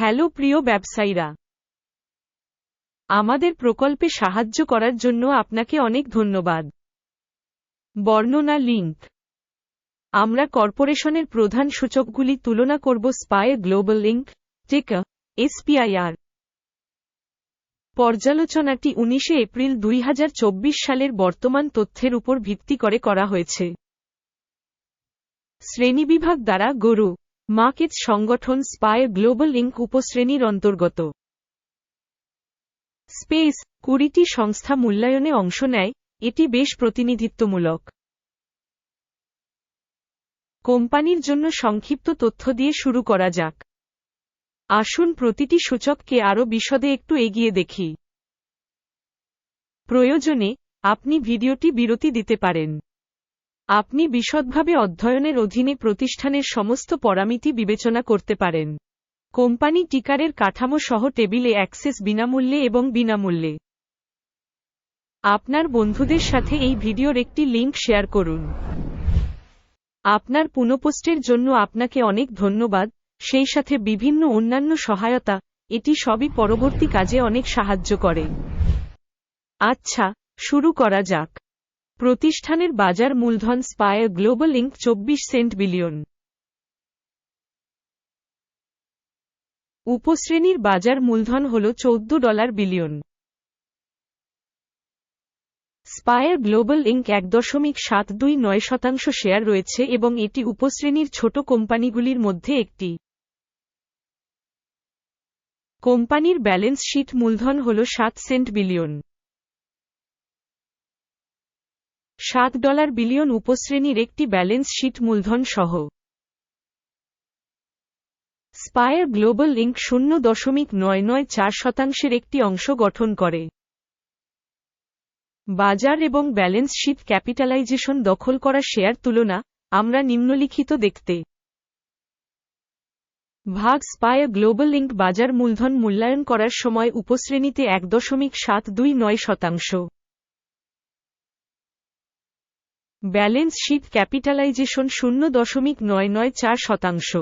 Hello প্রিয় ব্যবসায়ীরা। আমাদের প্রকল্পে সাহায্য করার জন্য আপনাকে অনেক ধন্যবাদ। বর্ণনা লিঙ্ক। আমরা কর্পোরেশনের প্রধান সূচকগুলি তুলনা করব স্পায়ে গ্লোবাল লিঙ্ক টেকা, এসপিআইআর। পর্যালোচনাটি উনিশে এপ্রিল দুই হাজার চব্বিশ সালের বর্তমান তথ্যের উপর ভিত্তি করে করা হয়েছে। শ্রেণীবিভাগ দ্বারা গরু মার্কেটস সংগঠন স্পায় গ্লোবাল ইঙ্ক উপশ্রেণীর অন্তর্গত। স্পেস, কুড়িটি সংস্থা মূল্যায়নে অংশ নেয়, এটি বেশ প্রতিনিধিত্বমূলক। কোম্পানির জন্য সংক্ষিপ্ত তথ্য দিয়ে শুরু করা যাক। আসুন প্রতিটি সূচককে আরও বিশদে একটু এগিয়ে দেখি। প্রয়োজনে, আপনি ভিডিওটি বিরতি দিতে পারেন। আপনি বিশদভাবে অধ্যয়নের অধীনে প্রতিষ্ঠানের সমস্ত পরামিতি বিবেচনা করতে পারেন। কোম্পানি টিকারের কাঠামো সহ টেবিলে অ্যাক্সেস বিনামূল্যে এবং বিনামূল্যে। আপনার বন্ধুদের সাথে এই ভিডিওর একটি লিঙ্ক শেয়ার করুন। আপনার পুনঃপোস্টের জন্য আপনাকে অনেক ধন্যবাদ। সেই সাথে বিভিন্ন অন্যান্য সহায়তা, এটি সবই পরবর্তী কাজে অনেক সাহায্য করে। আচ্ছা শুরু করা যাক। প্রতিষ্ঠানের বাজার মূলধন স্পায়ার গ্লোবাল ইঙ্ক চব্বিশ সেন্ট বিলিয়ন। উপশ্রেণীর বাজার মূলধন হল চৌদ্দ dollar billion. Spire Global Inc এক দশমিক সাত দুই নয় শতাংশ শেয়ার রয়েছে এবং এটি উপশ্রেণীর ছোট কোম্পানিগুলির মধ্যে একটি। কোম্পানির ব্যালেন্স শিট মূলধন হল সাত সেন্ট বিলিয়ন। সাত ডলার বিলিয়ন উপশ্রেণীর একটি ব্যালেন্স শীট মূলধন সহ। স্পায়ার গ্লোবাল ইঙ্ক শূন্য দশমিক নয় নয় চার শতাংশের একটি অংশ গঠন করে। বাজার এবং ব্যালেন্স শিট ক্যাপিটালাইজেশন দখল করা শেয়ার তুলনা, আমরা নিম্নলিখিত দেখতে। ভাগ স্পায়ার গ্লোবাল ইঙ্ক বাজার মূলধন মূল্যায়ন করার সময় উপশ্রেণীতে এক দশমিক সাত দুই নয় শতাংশ। ব্যালেন্স শিট ক্যাপিটালাইজেশন শূন্য দশমিক নয় নয় চার শতাংশ।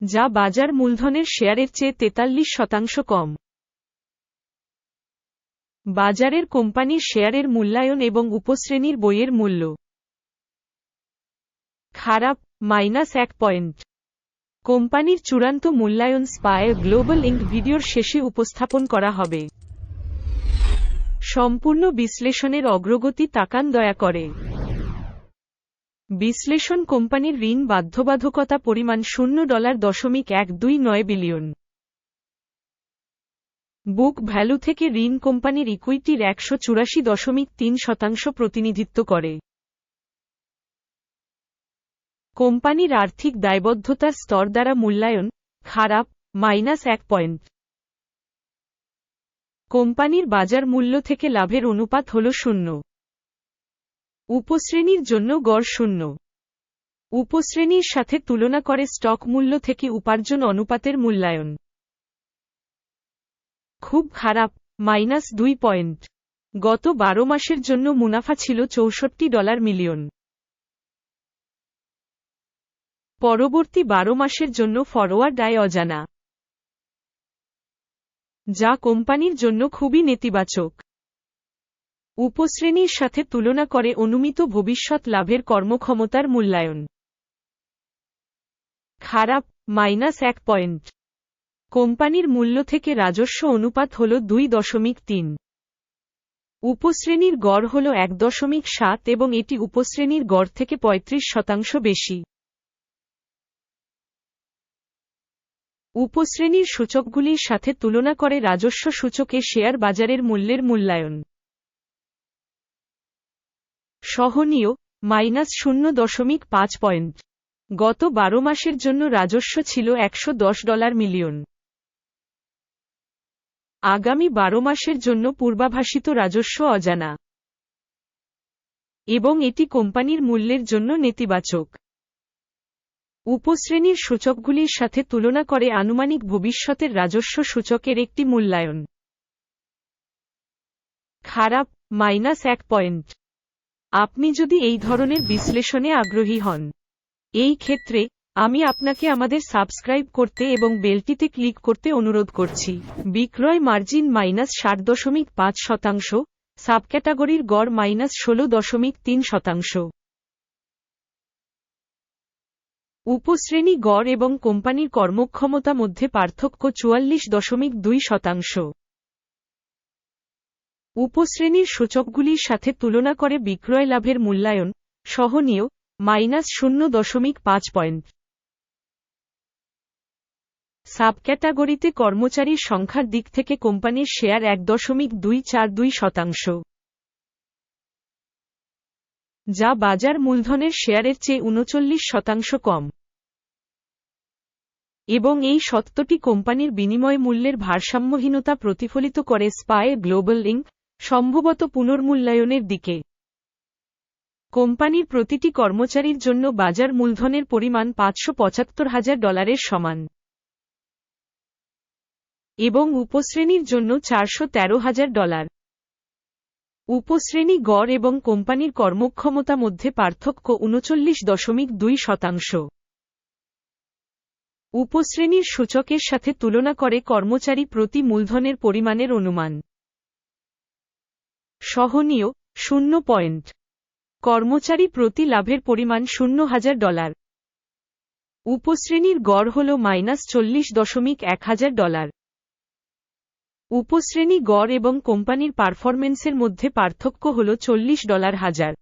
যা বাজার মূলধনের শেয়ারের চেয়ে তেতাল্লিশ শতাংশ কম। বাজারের কোম্পানির শেয়ারের মূল্যায়ন এবং উপশ্রেণীর বইয়ের মূল্য। খারাপ, মাইনাস এক পয়েন্ট। কোম্পানির চূড়ান্ত মূল্যায়ন স্পায়ার গ্লোবাল ইঙ্ক ভিডিওর শেষে উপস্থাপন করা হবে। সম্পূর্ণ বিশ্লেষণের অগ্রগতি তাকান দয়া করে। বিশ্লেষণ কোম্পানির ঋণ বাধ্যবাধকতা পরিমাণ শূন্য ডলার দশমিক এক দুই নয় বিলিয়ন। বুক ভ্যালু থেকে ঋণ কোম্পানির ইকুইটির একশো চুরাশি দশমিক তিন শতাংশ প্রতিনিধিত্ব করে। কোম্পানির আর্থিক দায়বদ্ধতার স্তর দ্বারা মূল্যায়ন খারাপ, মাইনাস এক পয়েন্ট। কোম্পানির বাজার মূল্য থেকে লাভের অনুপাত হল শূন্য। উপশ্রেণীর জন্য গড় শূন্য। উপশ্রেণীর সাথে তুলনা করে স্টক মূল্য থেকে উপার্জন অনুপাতের মূল্যায়ন। খুব খারাপ, মাইনাস দুই পয়েন্ট। গত বারো মাসের জন্য মুনাফা ছিল চৌষট্টি ডলার মিলিয়ন। পরবর্তী বারো মাসের জন্য ফরওয়ার্ড আয় অজানা। যা কোম্পানির জন্য খুবই নেতিবাচক। উপশ্রেণীর সাথে তুলনা করে অনুমিত ভবিষ্যৎ লাভের কর্মক্ষমতার মূল্যায়ন। খারাপ, মাইনাস এক পয়েন্ট। কোম্পানির মূল্য থেকে রাজস্ব অনুপাত হল দুই দশমিক তিন। উপশ্রেণীর গড় হল এক দশমিক সাত এবং এটি উপশ্রেণীর গড় থেকে পঁয়ত্রিশ শতাংশ বেশি। উপশ্রেণীর সূচকগুলির সাথে তুলনা করে রাজস্ব সূচকে শেয়ার বাজারের মূল্যের মূল্যায়ন। সহনীয়, মাইনাস শূন্য দশমিক পাঁচ পয়েন্ট। গত বারো মাসের জন্য রাজস্ব ছিল একশো দশ ডলার মিলিয়ন। আগামী বারো মাসের জন্য পূর্বাভাসিত রাজস্ব অজানা। এবং এটি কোম্পানির মূল্যের জন্য নেতিবাচক। উপশ্রেণীর সূচকগুলির সাথে তুলনা করে আনুমানিক ভবিষ্যতের রাজস্ব সূচকের একটি মূল্যায়ন। খারাপ, মাইনাস এক পয়েন্ট। আপনি যদি এই ধরনের বিশ্লেষণে আগ্রহী হন, এই ক্ষেত্রে আমি আপনাকে আমাদের সাবস্ক্রাইব করতে এবং বেলটিতে ক্লিক করতে অনুরোধ করছি। বিক্রয় মার্জিন মাইনাস ষাট দশমিক পাঁচ শতাংশ, সাবক্যাটাগরির গড় মাইনাস ষোলো দশমিক তিন শতাংশ। উপশ্রেণী গড় এবং কোম্পানির কর্মক্ষমতা মধ্যে পার্থক্য চুয়াল্লিশ দশমিক দুই শতাংশ। উপশ্রেণীর সূচকগুলির সাথে তুলনা করে বিক্রয় লাভের মূল্যায়ন সহনীয় মাইনাস শূন্য দশমিক পাঁচ পয়েন্ট। সাবক্যাটাগরিতে কর্মচারীর সংখ্যার দিক থেকে কোম্পানির শেয়ার এক দশমিক দুই চার দুই শতাংশ। যা বাজার মূলধনের শেয়ারের চেয়ে উনচল্লিশ শতাংশ কম। এবং এই সত্যটি কোম্পানির বিনিময় মূল্যের ভারসাম্যহীনতা প্রতিফলিত করে স্পায়ে গ্লোবাল ইঙ্ক সম্ভবত পুনর্মূল্যায়নের দিকে। কোম্পানির প্রতিটি কর্মচারীর জন্য বাজার মূলধনের পরিমাণ পাঁচশো পঁচাত্তর হাজার ডলারের সমান। এবং উপশ্রেণীর জন্য চারশো তেরো হাজার ডলার। উপশ্রেণী গড় এবং কোম্পানির কর্মক্ষমতা মধ্যে পার্থক্য উনচল্লিশ দশমিক দুই শতাংশ। উপশ্রেণীর সূচকের সাথে তুলনা করে কর্মচারী প্রতি মূলধনের পরিমাণের অনুমান। সহনীয়, শূন্য পয়েন্ট। কর্মচারী প্রতি লাভের পরিমাণ শূন্য হাজার ডলার। উপশ্রেণীর গড় হল মাইনাস চল্লিশ দশমিক এক হাজার ডলার। উপশ্রেণী গড় এবং কোম্পানির পারফরমেন্সের মধ্যে পার্থক্য হল চল্লিশ ডলার হাজার।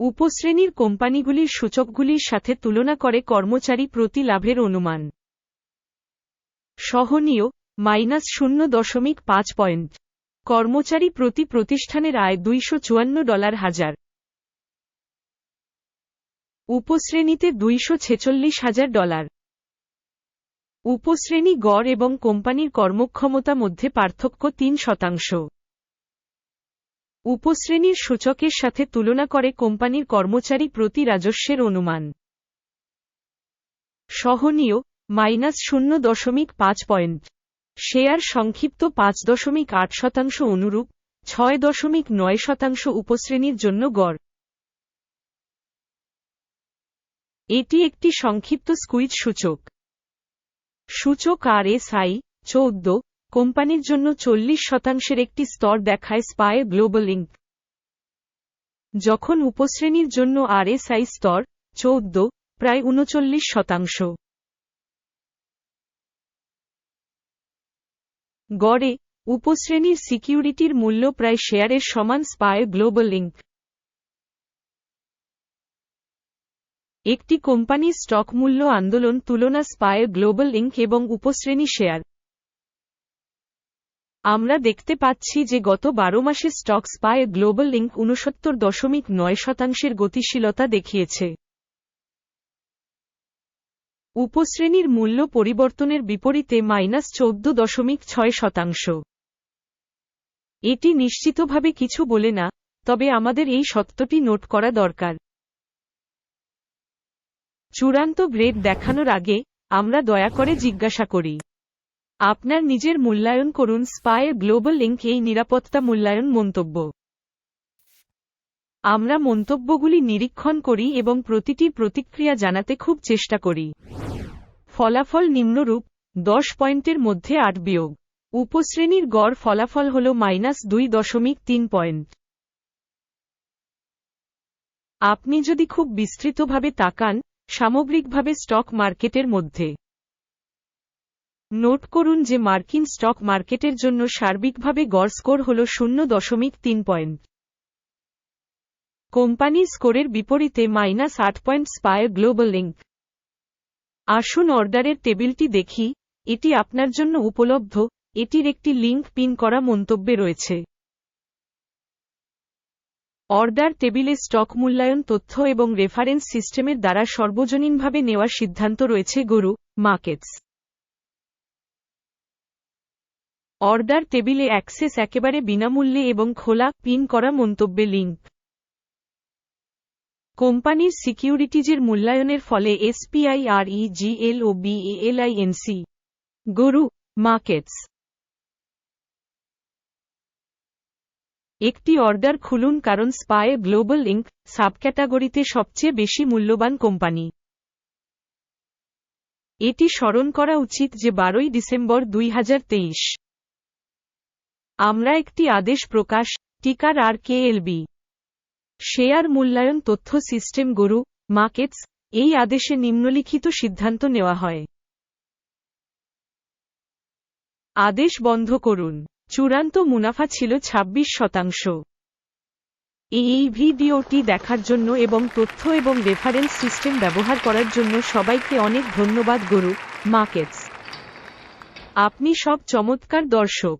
উপশ্রেণীর কোম্পানিগুলির সূচকগুলির সাথে তুলনা করে কর্মচারী প্রতি লাভের অনুমান। সহনীয়, মাইনাস শূন্য দশমিক পাঁচ পয়েন্ট। কর্মচারী প্রতি প্রতিষ্ঠানের আয় দুইশো চুয়ান্ন ডলার হাজার। উপশ্রেণীতে দুইশো ছেচল্লিশ হাজার ডলার। উপশ্রেণী গড় এবং কোম্পানির কর্মক্ষমতা মধ্যে পার্থক্য তিন শতাংশ। উপশ্রেণীর সূচকের সাথে তুলনা করে কোম্পানির কর্মচারী প্রতি রাজস্বের অনুমান। সহনীয়, মাইনাস শূন্য দশমিক পাঁচ পয়েন্ট। শেয়ার সংক্ষিপ্ত পাঁচ দশমিক আট শতাংশ অনুরূপ, ছয় দশমিক নয় শতাংশ উপশ্রেণীর জন্য গড়। এটি একটি সংক্ষিপ্ত স্কুইজ সূচক। সূচক আর এস আই চৌদ্দ কোম্পানির জন্য চল্লিশ শতাংশের একটি স্তর দেখায় স্পায়ে গ্লোবাল ইঙ্ক। যখন উপশ্রেণীর জন্য আর এস স্তর, চৌদ্দ, প্রায় উনচল্লিশ শতাংশ। গড়ে, উপশ্রেণীর সিকিউরিটির মূল্য প্রায় শেয়ারের সমান স্পায়ে গ্লোবাল ইঙ্ক। একটি কোম্পানির স্টক মূল্য আন্দোলন তুলনা স্পায়ে গ্লোবাল ইঙ্ক এবং উপশ্রেণী শেয়ার। আমরা দেখতে পাচ্ছি যে গত বারো মাসে স্টক স্পায়ে গ্লোবাল ইঙ্ক উনসত্তর দশমিক নয় শতাংশের গতিশীলতা দেখিয়েছে। উপশ্রেণীর মূল্য পরিবর্তনের বিপরীতে মাইনাস চৌদ্দ দশমিক ছয় শতাংশ। এটি নিশ্চিতভাবে কিছু বলে না, তবে আমাদের এই সত্যটি নোট করা দরকার। চূড়ান্ত গ্রেড দেখানোর আগে আমরা দয়া করে জিজ্ঞাসা করি। আপনার নিজের মূল্যায়ন করুন স্পায়ের গ্লোবাল লিঙ্ক এই নিরাপত্তা মূল্যায়ন মন্তব্য। আমরা মন্তব্যগুলি নিরীক্ষণ করি এবং প্রতিটি প্রতিক্রিয়া জানাতে খুব চেষ্টা করি। ফলাফল নিম্নরূপ, দশ পয়েন্টের মধ্যে আট বিয়োগ। উপশ্রেণীর গড় ফলাফল হল মাইনাস দুই দশমিক তিন পয়েন্ট। আপনি যদি খুব বিস্তৃতভাবে তাকান, সামগ্রিকভাবে স্টক মার্কেটের মধ্যে। নোট করুন যে মার্কিন স্টক মার্কেটের জন্য সার্বিকভাবে গড় স্কোর হল শূন্য দশমিক তিন পয়েন্ট। কোম্পানি স্কোরের বিপরীতে মাইনাস আট পয়েন্ট স্পায়ার গ্লোবাল লিঙ্ক আসুন অর্ডারের টেবিলটি দেখি, এটি আপনার জন্য উপলব্ধ, এটির একটি লিঙ্ক পিন করা মন্তব্যে রয়েছে। অর্ডার টেবিলে স্টক মূল্যায়ন তথ্য এবং রেফারেন্স সিস্টেমের দ্বারা সর্বজনীনভাবে নেওয়ার সিদ্ধান্ত রয়েছে গরু, মার্কেটস। অর্ডার টেবিলে অ্যাক্সেস একেবারে বিনামূল্যে এবং খোলা, পিন করা মন্তব্যে লিঙ্ক। কোম্পানির সিকিউরিটিজের মূল্যায়নের ফলে এসপিআই আর ইজিএল ও বিএএলআইএনসি গরু, মার্কেটস। একটি অর্ডার খুলুন কারণ স্পায়ে গ্লোবাল ইঙ্ক সাবক্যাটাগরিতে সবচেয়ে বেশি মূল্যবান কোম্পানি। এটি স্মরণ করা উচিত যে বারোই ডিসেম্বর দুই হাজার তেইশ। আমরা একটি আদেশ প্রকাশ, টিকার আর কে কেএলবি। শেয়ার মূল্যায়ন তথ্য সিস্টেম গরু, মার্কেটস, এই আদেশে নিম্নলিখিত সিদ্ধান্ত নেওয়া হয়। আদেশ বন্ধ করুন। চূড়ান্ত মুনাফা ছিল ২৬ শতাংশ। এই ভিডিওটি দেখার জন্য এবং তথ্য এবং রেফারেন্স সিস্টেম ব্যবহার করার জন্য সবাইকে অনেক ধন্যবাদ গরু, মার্কেটস। আপনি সব চমৎকার দর্শক।